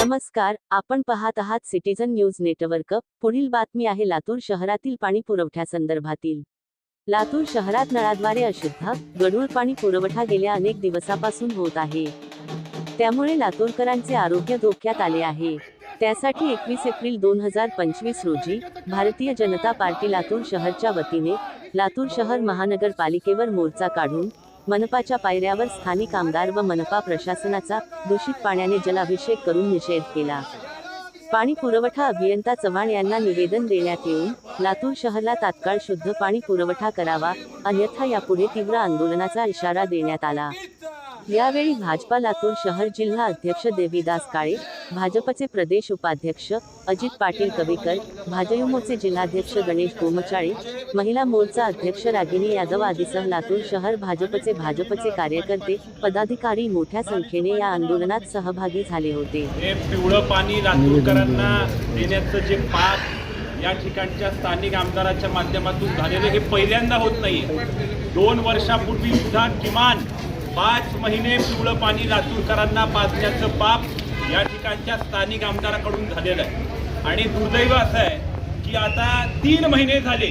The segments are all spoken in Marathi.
नमस्कार. आपण पाहत आहात सिटीजन न्यूज नेटवर्क. पुढील बातमी आहे लातूर शहरातील पाणी पुरवठ्यासंदर्भातील लातूर शहरात नळाद्वारे अशुद्ध गढूळ पाणी पुरवठा गेल्या अनेक दिवसापासून होत आहे. त्यामुळे लातूरकरांचे आरोग्य धोक्यात आले आहे. त्यासाठी एकवीस एप्रिल दोन हजार पंचवीस रोजी भारतीय जनता पार्टी लातूर शहरच्या वतीने लातूर शहर महानगरपालिकेवर मोर्चा काढून मनपाच्या पायऱ्यावर स्थानिक आमदार व मनपा प्रशासनाचा दूषित पाण्याने जलाभिषेक करून निषेध केला. पाणी पुरवठा अभियंता चव्हाण यांना निवेदन देण्यात येऊन लातूर शहरला तात्काळ शुद्ध पाणी पुरवठा करावा अन्यथा यापुढे तीव्र आंदोलनाचा इशारा देण्यात आला. यावेळी भाजपा लातूर शहर जिल्हा अध्यक्ष देवीदास काळे भाजपचे प्रदेश उपाध्यक्ष अजित पाटील कवेकर भाजयुमोचे जिल्हाध्यक्ष गणेश गोमचाळे महिला मोर्चा अध्यक्ष रागिनी यादव आदीसह लातूर शहर भाजपचे भाजपचे कार्यकर्ते पदाधिकारी मोठ्या संख्येने या आंदोलनात सहभागी झाले होते. पिवळं पाणी लातूरकरांना देण्याचं जे पाप या ठिकाणच्या स्थानिक आमदाराच्या माध्यमातून झालेलं हे पहिल्यांदा होत नाही दोन वर्षापूर्वी सुद्धा किमान पाच महिने पिवळं पाणी लातूरकरांना पाजण्याचं पाप या ठिकाणच्या स्थानिक आमदाराकडून झालेलं आहे. आणि दुर्दैव असं आहे की आता तीन महिने झाले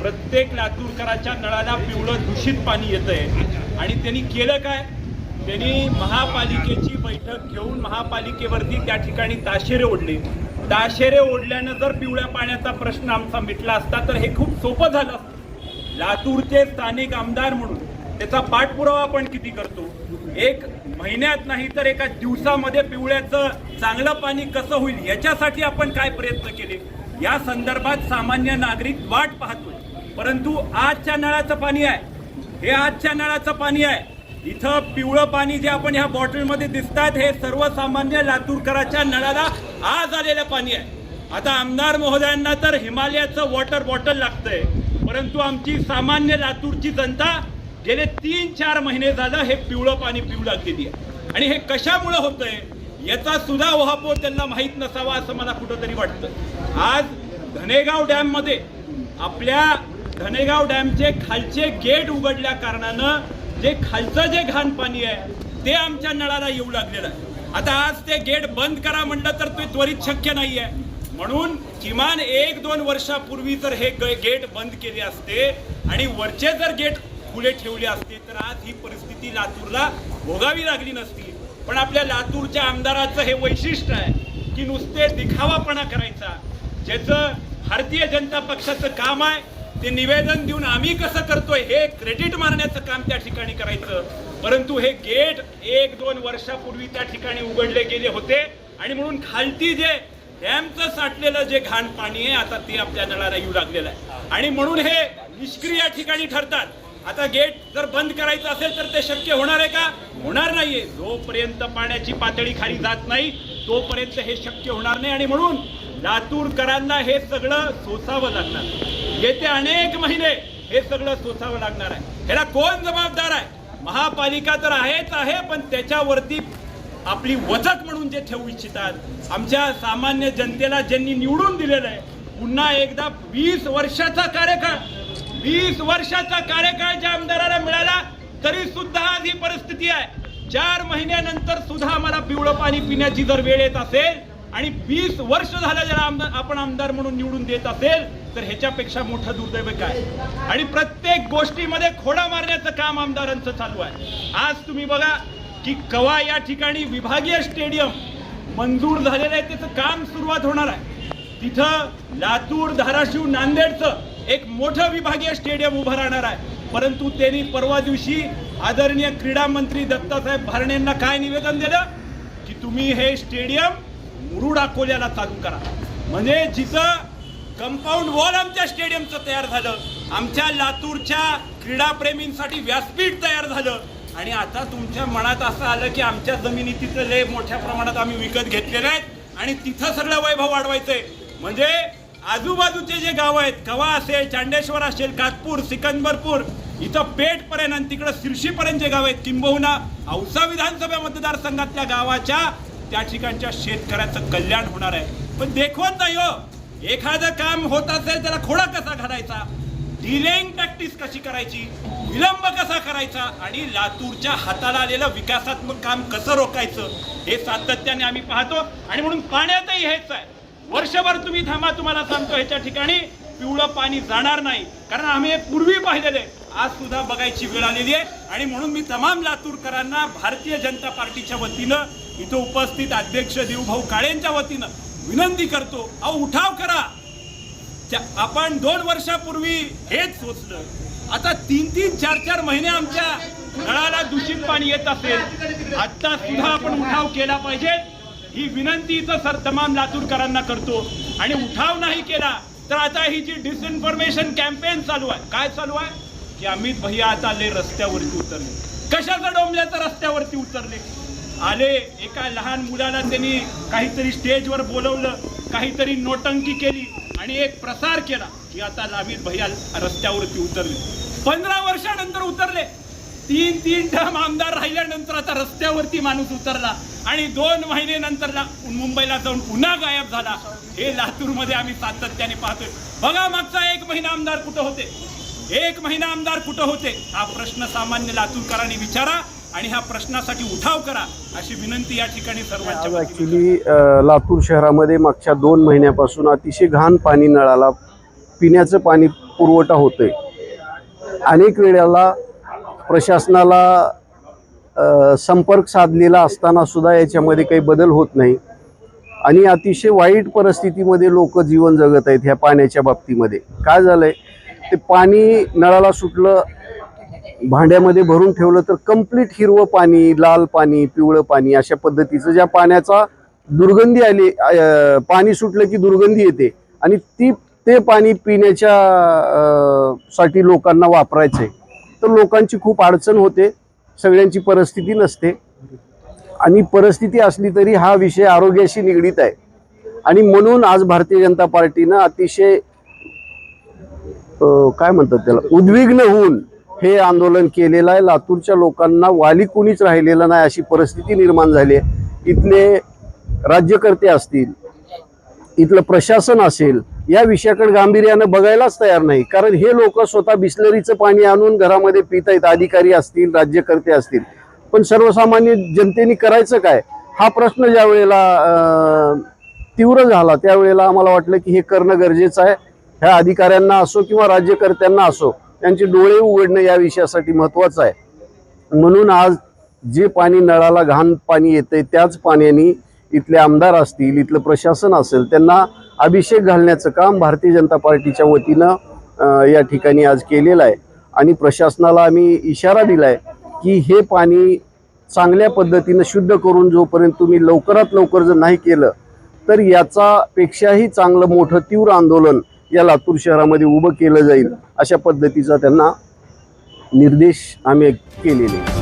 प्रत्येक लातूरकराच्या नळाला पिवळं दूषित पाणी येतंय. आणि त्यांनी केलं काय? त्यांनी महापालिकेची बैठक घेऊन महापालिकेवरती त्या ठिकाणी ताशेरे ओढले. ताशेरे ओढल्यानं जर पिवळ्या पाण्याचा प्रश्न आमचा मिटला असता तर हे खूप सोपं झालं लातूरचे स्थानिक आमदार म्हणून त्याचा पाठपुरावा आपण किती करतो? एक महिन्यात नाही तर एका दिवसामध्ये पिवळ्याचं चांगलं पाणी कसं होईल? याच्यासाठी आपण काय प्रयत्न केले? या संदर्भात सामान्य नागरिक वाट पाहतोय. परंतु आजच्या नळाचं पाणी आहे. हे आजच्या नळाचं पाणी आहे. इथं पिवळं पाणी जे आपण ह्या बॉटलमध्ये दिसतात हे सर्वसामान्य लातूरकराच्या नळाला आज आलेलं पाणी आहे. आता आमदार महोदयांना तर हिमालयाचं वॉटर बॉटल लागतंय. परंतु आमची सामान्य लातूरची जनता गेले तीन चार महिने झालं हे पिवळं पाणी पिऊ लागलेली आहे आणि हे कशामुळं होतंय? याचा सुद्धा उहापोह त्यांना माहीत नसावा असं मला कुठंतरी वाटतं. आज धनेगाव डॅममध्ये आपल्या धनेगाव डॅमचे खालचे गेट उघडल्या कारणानं जे खालचं जे घाण पाणी आहे ते आमच्या नळाला येऊ लागलेलं आहे. आता आज ते गेट बंद करा म्हणलं तर ते त्वरित शक्य नाही आहे म्हणून किमान एक दोन वर्षापूर्वी जर हे ग- गेट बंद केले असते आणि वरचे जर गेट खुले ठेवले असते तर आज ही परिस्थिती लातूरला भोगावी लागली नसती. पण आपल्या लातूरच्या आमदाराचं हे वैशिष्ट्य आहे की नुसते दिखावापणा करायचा. ज्याचं भारतीय जनता पक्षाचं काम आहे ते निवेदन देऊन आम्ही कसं करतोय हे क्रेडिट मारण्याचं काम त्या ठिकाणी करायचं. परंतु हे गेट एक दोन वर्षापूर्वी त्या ठिकाणी उघडले गेले होते आणि म्हणून खालती जे डॅमचं साठलेलं जे घाण पाणी आहे आता ते आपल्या नळाला येऊ लागलेलं आहे. आणि म्हणून हे निष्क्रिय ठिकाणी ठरतात. आता गेट जर बंद करायचं असेल तर ते शक्य होणार आहे का? होणार नाहीये. जोपर्यंत पाण्याची पातळी खाली जात नाही तोपर्यंत हे शक्य होणार नाही. आणि म्हणून लातूरकरांना हे सगळं सोसावं लागणार. येते अनेक महिने हे सगळं सोसावं लागणार आहे. ह्याला कोण जबाबदार आहे? महापालिका तर आहेच आहे पण त्याच्यावरती आपली वचक म्हणून जे ठेवू इच्छितात. आमच्या सामान्य जनतेला ज्यांनी निवडून दिलेलं आहे पुन्हा एकदा वीस वर्षाचा कार्यकाळ. वीस वर्षाचा कार्यकाळ ज्या आमदाराला मिळाला तरी सुद्धा आज ही परिस्थिती आहे. चार महिन्यानंतर सुद्धा आम्हाला पिवळं पाणी पिण्याची जर वेळ येत असेल आणि वीस वर्ष झालं ज्याला आमदार आपण आमदार म्हणून निवडून देत असेल तर ह्याच्यापेक्षा मोठं दुर्दैव काय? आणि प्रत्येक गोष्टीमध्ये खोडा मारण्याचं काम आमदारांचं चालू आहे. आज तुम्ही बघा की कवा या ठिकाणी विभागीय स्टेडियम मंजूर झालेलं आहे त्याचं काम सुरुवात होणार आहे. तिथं लातूर धाराशिव नांदेडचं एक मोठं विभागीय स्टेडियम उभं राहणार आहे. परंतु त्यांनी परवा दिवशी आदरणीय क्रीडा मंत्री दत्तासाहेब भारणेंना काय निवेदन दिलं? की तुम्ही हे स्टेडियम मुरुड अकोल्याला चालू करा. म्हणजे जिथं कंपाऊंड वॉल आमच्या स्टेडियमचं तयार झालं आमच्या लातूरच्या क्रीडाप्रेमींसाठी व्यासपीठ तयार झालं. आणि आता तुमच्या मनात असं आलं की आमच्या जमिनी तिथं लय मोठ्या प्रमाणात आम्ही विकत घेतलेलं आहेत आणि तिथं सगळं वैभव वाढवायचंय. म्हणजे आजूबाजूचे जे गाव आहेत कवा असेल चांडेश्वर असेल कातपूर सिकंदरपूर इथं पेठपर्यंत आणि तिकडं शिर्शीपर्यंत जे गाव आहेत किंबहुना औसा विधानसभा मतदारसंघातल्या गावाच्या त्या ठिकाणच्या शेतकऱ्याचं कल्याण होणार आहे. पण देखवत नाही हो. एखादं काम होत असेल त्याला खोडा कसा घालायचा? डिलेईंग प्रॅक्टिस कशी करायची? विलंब कसा करायचा? आणि लातूरच्या हाताला आलेलं विकासात्मक काम कसं रोखायचं? हे सातत्याने आम्ही पाहतो. आणि म्हणून पाण्यातही हेच आहे. वर्षभर तुम्ही थांबा तुम्हाला सांगतो ह्याच्या ठिकाणी. पिवळं पाणी जाणार नाही. कारण आम्ही पूर्वी पाहिलेले. आहे. आज सुद्धा बघायची वेळ आलेली आहे. आणि म्हणून मी तमाम लातूरकरांना भारतीय जनता पार्टीच्या वतीनं इथं उपस्थित अध्यक्ष देवभाऊ काळेंच्या वतीनं विनंती करतो. अहो उठाव करा. त्या- आपण दोन वर्षापूर्वी हेच सोचलं. आता तीन तीन चार चार महिने आमच्या नळाला दूषित पाणी येत असेल. आता सुद्धा आपण उठाव केला पाहिजे. ही विनंती इथं सर तमाम लातूरकरांना करतो. आणि उठाव नाही केला तर आता ही जी डिसइन्फॉर्मेशन कॅम्पेन चालू आहे काय चालू आहे? की अमित भैया आता आले रस्त्यावरती उतरले. कशाचा डोंबल्याचं रस्त्यावरती उतरले? आले एका लहान मुलाला त्यांनी काहीतरी स्टेजवर बोलवलं काहीतरी नोटंकी केली आणि एक प्रसार केला की आता अमित भैया रस्त्यावरती उतरले. पंधरा वर्षानंतर उतरले. तीन तीन टर्म आमदार राहिल्यानंतर आता रस्त्यावरती माणूस उतरला आणि दोन महिन्यानंतर ला- मुंबईला जाऊन पुन्हा गायब झाला. हे लातूरमध्ये आम्ही सातत्याने पाहतोय. बघा मागचा एक महिना आमदार कुठं होते? एक महिना आमदार कुठं होते? हा प्रश्न सामान्य लातूरकरांनी विचारा आणि ह्या प्रश्नासाठी उठाव करा अशी विनंती या ठिकाणी सर्वांच्या ॲक्च्युली लातूर शहरामध्ये मागच्या दोन महिन्यापासून अतिशय घाण पाणी नळाला पिण्याचं पाणी पुरवठा होतोय. अनेक वेळेला प्रशासनाला संपर्क साधलेला असताना सुद्धा याच्यामध्ये काही बदल होत नाही. आणि अतिशय वाईट परिस्थितीमध्ये लोक जीवन जगत आहेत ह्या पाण्याच्या बाबतीमध्ये. काय झालं आहे ते पाणी नळाला सुटलं भांड्यामध्ये भरून ठेवलं तर कंप्लीट हिरवं पाणी लाल पाणी पिवळं पाणी अशा पद्धतीचं ज्या पाण्याचा दुर्गंधी आली पाणी सुटलं की दुर्गंधी येते. आणि ती ते पाणी पिण्याच्या साठी लोकांना वापरायचं आहे तर लोकांची खूप अडचण होते. सगळ्यांची परिस्थिती नसते. आणि परिस्थिती असली तरी हा विषय आरोग्याशी निगडीत आहे. आणि म्हणून आज भारतीय जनता पार्टीनं अतिशय काय म्हणतात त्याला उद्विग्न होऊन हे आंदोलन केलेलं आहे. लातूरच्या लोकांना वाली कुणीच राहिलेलं नाही अशी परिस्थिती निर्माण झाली आहे. इथले राज्यकर्ते असतील इथलं प्रशासन असेल या विषयाकडे गांभीर्यानं बघायलाच तयार नाही. कारण हे लोक स्वतः बिस्लरीचं पाणी आणून घरामध्ये पित आहेत अधिकारी असतील राज्यकर्ते असतील. पण सर्वसामान्य जनतेने करायचं काय? हा प्रश्न ज्या वेळेला तीव्र झाला त्यावेळेला आम्हाला वाटलं की हे करणं गरजेचं आहे. ह्या अधिकाऱ्यांना असो किंवा राज्यकर्त्यांना असो त्यांचे डोळे उघडणं या विषयासाठी महत्त्वाचं आहे. म्हणून आज जे पाणी नळाला घाण पाणी येते त्याच पाण्याने इथले आमदार असतील इथलं प्रशासन असेल त्यांना अभिषेक घालण्याचं काम भारतीय जनता पार्टीच्या वतीनं या ठिकाणी आज केलेलं आहे. आणि प्रशासनाला आम्ही इशारा दिला आहे की हे पाणी चांगल्या पद्धतीनं शुद्ध करून जोपर्यंत तुम्ही लवकरात लवकर जर नाही केलं तर याचा पेक्षाही चांगलं मोठं तीव्र आंदोलन या लातूर शहरामध्ये उभं केलं जाईल अशा पद्धतीचा त्यांना निर्देश आम्ही केलेले